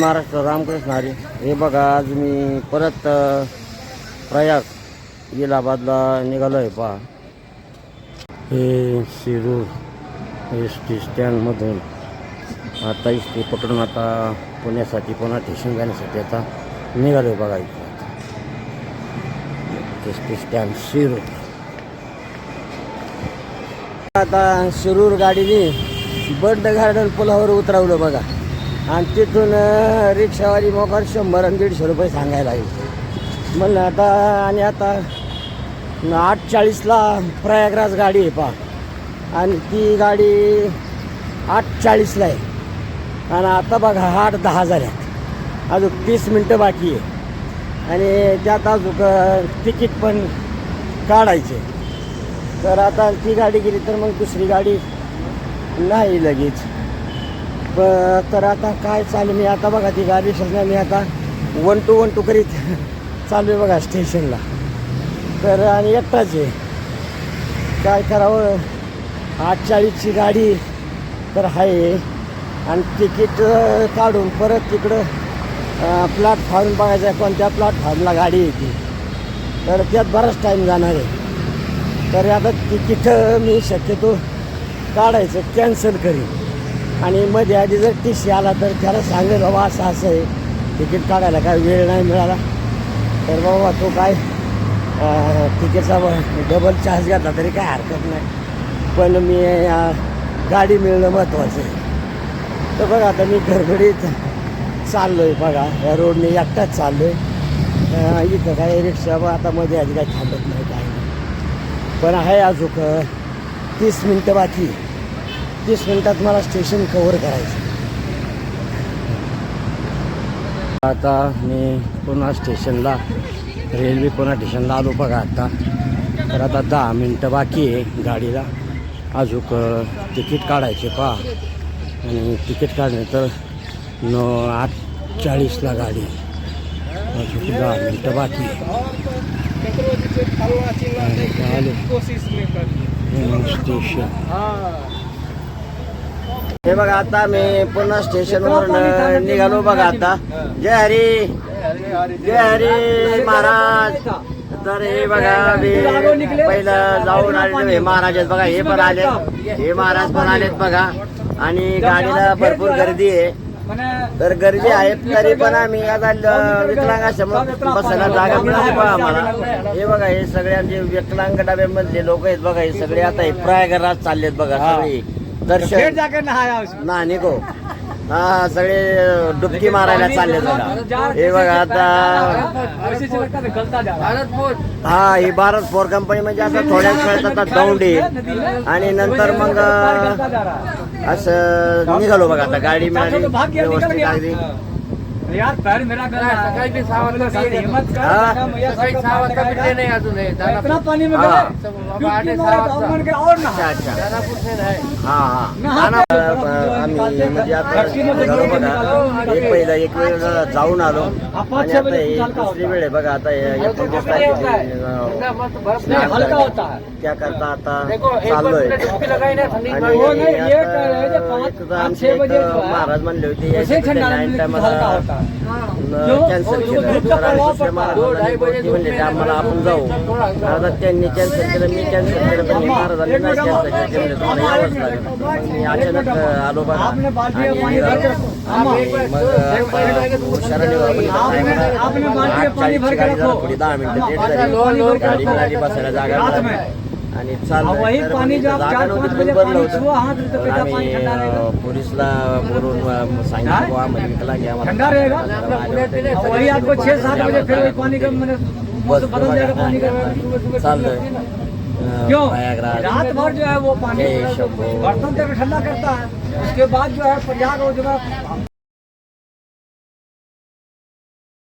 महाराष्ट्र रामकृष्ण हरी. हे बघा आज मी परत प्रयाग इलाहाबादला निघालो आहे पहा. हे शिरूर एस टी स्टँडमधून आता एस टी पकडून आता पुण्यासाठी पुन्हा स्टेशन जाण्यासाठी आता निघालो आहे बघा इथं. S T stand Shirur. आता शिरूर गाडीने बंड गार्डन पुलावर उतरवलं बघा. आणि तिथून रिक्षावाली मोकार शंभर आणि दीडशे रुपये सांगायला लागली. म्हणलं आता आणि आता आठ चाळीसला प्रयागराज गाडी आहे पा आणि ती गाडी आठ चाळीसला आहे. आणि आता बघा आठ दहा झाल्यात. अजून तीस मिनटं बाकी आहे. आणि त्यात अजून तिकीट पण काढायचे. तर आता ती गाडी गेली तर मग दुसरी गाडी नाही लगेच. ब- तर आता काय चालू मी आता बघा ती गाडी सध्या मी आता वन टू वन टू करीत चालू आहे बघा स्टेशनला तर आणि एकटाच आहे. काय करावं? आठ चाळीसची गाडी तर आहे. आणि तिकीट काढून परत तिकडं प्लॅटफॉर्म बघायचं आहे कोणत्या प्लॅटफॉर्मला गाडी येते तर त्यात बराच टाईम जाणार आहे. तर आता तिकीट मी शक्यतो काढायचं कॅन्सल करीन. आणि मध्ये आधी जर टी सी आला तर त्याला सांगेल बाबा असं असं आहे. तिकीट काढायला काय वेळ नाही मिळाला. तर बाबा तो काय तिकीटचा डबल चार्ज घेतला तरी काय हरकत नाही. पण मी गाडी मिळणं महत्त्वाचं आहे. तर बघा आता मी घरगडीत चाललो आहे बघा. या रोडने एकटाच चाललो आहे इथं काय रिक्षा आता मध्ये आधी काय थांबत नाही काय नाही. पण आहे अजून तीस मिनटं बाकी तीस मिनिटात मला स्टेशन कव्हर करायचं. आता मी पुन्हा स्टेशनला रेल्वे पुन्हा स्टेशनला आलो बघा आता. तर आता दहा मिनटं बाकी आहे गाडीला. अजूक तिकीट काढायचे पहा. आणि तिकीट काढणे तर न आठ चाळीसला गाडी अजून दहा मिनटं बाकी आहे. स्टेशन. हे बघा आता मी पुन्हा स्टेशनवर निघालो बघा आता. जय हरी. जय हरी महाराज. तर हे बघा मी पहिलं जाऊन आले हे महाराज आहेत बघा हे पण आले हे महाराज पण आलेत बघा. आणि गाडीला भरपूर गर्दी आहे. तर गर्दी आहे तरी पण आम्ही आता ल- विकलांग असल्यामुळे बसायला जागा मिळाली बघा आम्हाला. हे बघा हे सगळ्यांचे विकलांग डब्यामधले लोक आहेत बघा हे सगळे आता हे प्रयागराज चाललेत बघा सगळे. दर्शन. जाकर नहाया ना निको हा सगळे डुबकी मारायला चालले बघा हे बघा आता लगता है गलता जा रहा है हा ही भारत फोर कंपनी म्हणजे आता थोड्याच वेळात आता दौंड. येईल आणि नंतर मग असं निघालो बघा आता. गाडी मिळाली व्यवस्थित अगदी. यार पैर मेरा गल सहा वाजता हिम्मत हाँ। मैया सकाळी सबका सहा वाजता भाग भेटले जाएगा। नाही अजून हे. इतना दानापूर में हाँ। गए बाबा आठ डुबकी सहा मारा वाजता. गवर्नमेंट के और अच्छा अच्छा दानापूर से हा हा ना, के अ, आम्ही म्हणजे आता बघा. एक पहिला एक वेळ जाऊन आलो आणि आता ही दुसरी. वेळ आहे बघा आता हे- एकोणतीस होता तारखेची, ठंडा अ, मस्त बर्फ नाही, हल्का होता है त्याकरता आता देखो एक बार चाललोय तुमने डुबकी लगाई ना ठंडी आणि पानी वो नहीं, ये आता कह रहे थे पाँच- एक तर पाँच आमचे छह एक बजे जो है, महाराज म्हणले होते है कॅन्सल जो केलं. है. आम्हाला आपण जाऊ. आता त्यांनी कॅन्सल केलं मी कॅन्सल केलं पण महाराजांनी नाही कॅन्सल केलं अचानक अलो बघा. दहा मिनिटं गाडी. मिळाली बसायला जागा. आणि चाललंय. वही तर पानी मग जब जागा चार पाच पण बजे भरलं पानी होतं. छुआ हाथ तो तर बेटा आम्ही ठंडा रहेगा अं, पोलीसला बोलून अं, सांगितलं बुवा आम्हाला. विकला घ्या आम्हाला ठंडा रहेगा आले होते. अब वही आपको छह सात बजे फिर वही पानी का मैंने मौसम बदल जाएगा पानी का सुबह सुबह चाललंय. अं, क्यों प्रयागराज. रात भर जो है वो पानी जय शंभो। बर्तन तक ठंडा करता है उसके बाद जो है प्रयाग जो है